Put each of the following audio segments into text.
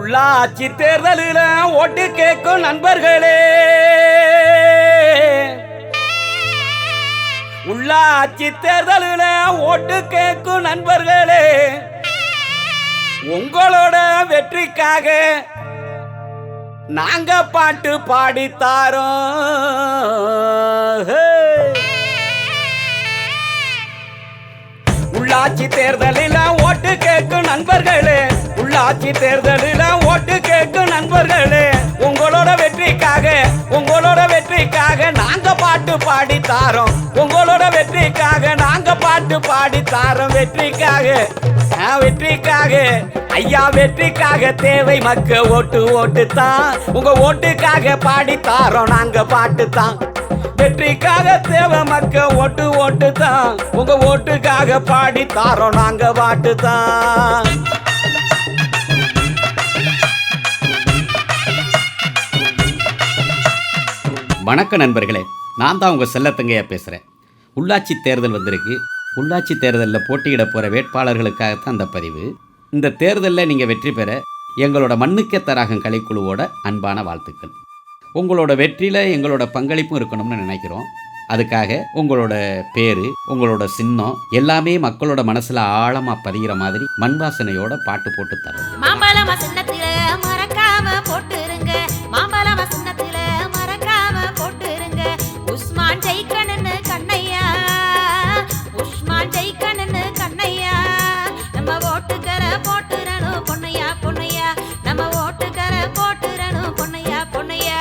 உள்ளாட்சி தேர்தலில் ஓட்டு கேட்கும் நண்பர்களே. உள்ளாட்சி தேர்தலில் ஓட்டு கேட்கும் நண்பர்களே. உங்களோட வெற்றிக்காக நாங்க பாட்டு பாடித்தாரோம் உள்ளாட்சி தேர்தலில் ஓட்டு கேட்கும் நண்பர்களே. ஆட்சி தேர்தலில் ஓட்டு கேட்கும் நண்பர்களே உங்களோட வெற்றிக்காக உங்களோட வெற்றிக்காக நாங்க பாட்டு பாடி தாரோம். உங்களோட வெற்றிக்காக நாங்க பாட்டு பாடி தாரோம். வெற்றிக்காக வெற்றிக்காக ஐயா வெற்றிக்காக தேவை மக்க ஓட்டு ஓட்டு தான் உங்க ஓட்டுக்காக பாடி தாரோம் நாங்க பாட்டு தான் வெற்றிக்காக தேவை மக்க ஓட்டு ஓட்டு தான் உங்க ஓட்டுக்காக பாடி தாரோம் நாங்க பாட்டு தான் வணக்க நண்பர்களே நான் தான் உங்கள் செல்லத்தங்கையாக பேசுகிறேன் உள்ளாட்சி தேர்தல் வந்திருக்கு. உள்ளாட்சி தேர்தலில் போட்டியிட போகிற வேட்பாளர்களுக்காகத்தான் அந்த பதிவு. இந்த தேர்தலில் நீங்கள் வெற்றி பெற எங்களோட மண்ணுக்கே தராகம் கலைக்குழுவோட அன்பான வாழ்த்துக்கள். உங்களோட வெற்றியில் எங்களோட பங்களிப்பும் இருக்கணும்னு நினைக்கிறோம். அதுக்காக உங்களோட பேர் உங்களோட சின்னம் எல்லாமே மக்களோட மனசில் ஆழமாக பதிகிற மாதிரி மண் வாசனையோட பாட்டு போட்டு தரோம். மாம்பழம் மறக்காம ஜெயிக்கணும்னு கண்ணையா? உஸ்மான் ஜெயிக்கணும்னு கண்ணையா? நம்ம ஓட்டுக்கர போட்டுறணும் பொன்னையா பொன்னையா? நம்ம ஓட்டுக்கர போட்டுறணும் பொன்னையா பொன்னையா?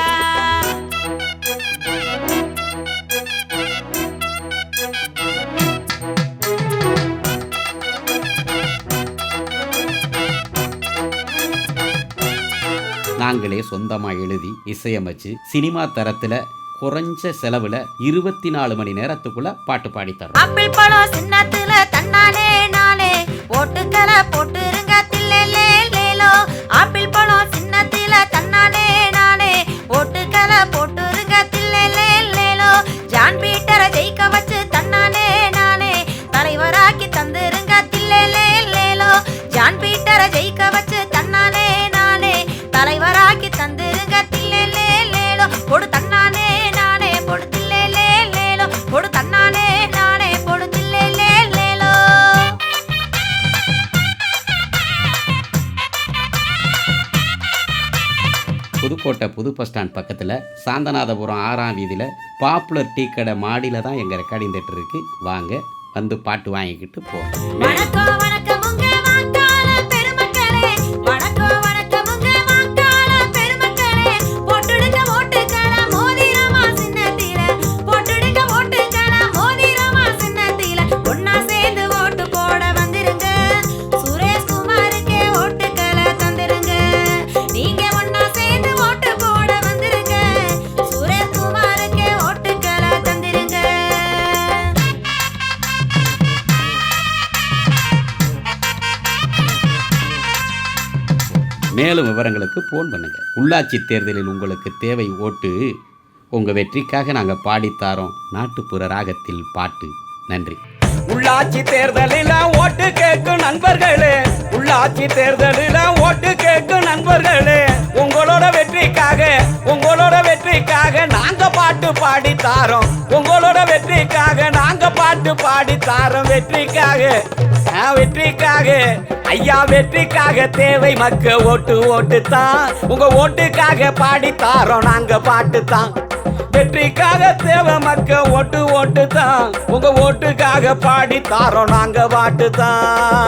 நாங்களே சொந்தமாக எழுதி இசையமைச்சு சினிமா தரத்தில் குறைஞ்ச செலவுல இருபத்தி நாலு மணி நேரத்துக்குள்ள பாட்டு பாடி தரோம் ஆப்பிள் பழம் சின்னத்துல தன்னாலே நானே ஓட்டுக்கல போட்டு புதுக்கோட்டை புது பஸ் ஸ்டாண்ட் பக்கத்தில் சாந்தநாதபுரம் ஆறாம் வீதியில் பாப்புலர் டீ கடை மாடியில் தான் எங்கள் ரெக்கார்டிங் தேட்டர் இருக்குது வாங்க வந்து பாட்டு வாங்கிக்கிட்டு போங்க மேலும் விவரங்களுக்கு ஃபோன் பண்ணுங்க. உள்ளாட்சி தேர்தலில் உங்களுக்கு தேவை ஓட்டு உங்கள் வெற்றிக்காக நாங்கள் பாடித்தாரோம் நாட்டுப்புற ராகத்தில் பாட்டு. நன்றி. உள்ளாட்சி தேர்தலில் ஓட்டு கேட்கும் நண்பர்களே. உள்ளாட்சி தேர்தலில் ஓட்டு கேட்கும் நண்பர்களே. உங்களோட வெற்றிக்காக உங்களோட வெற்றிக்காக நாங்க பாட்டு பாடி தாரோம். உங்களோட வெற்றிக்காக நாங்க பாட்டு பாடி தாரோம். வெற்றிக்காக வெற்றிக்காக ஐயா வெற்றிக்காக தேவை மக்க ஓட்டு ஓட்டு தான் உங்க ஓட்டுக்காக பாடி நாங்க பாட்டு தான் வெற்றிக்காக தேவை மக்க ஓட்டு ஓட்டு தான் உங்க ஓட்டுக்காக பாடி நாங்க பாட்டு தான்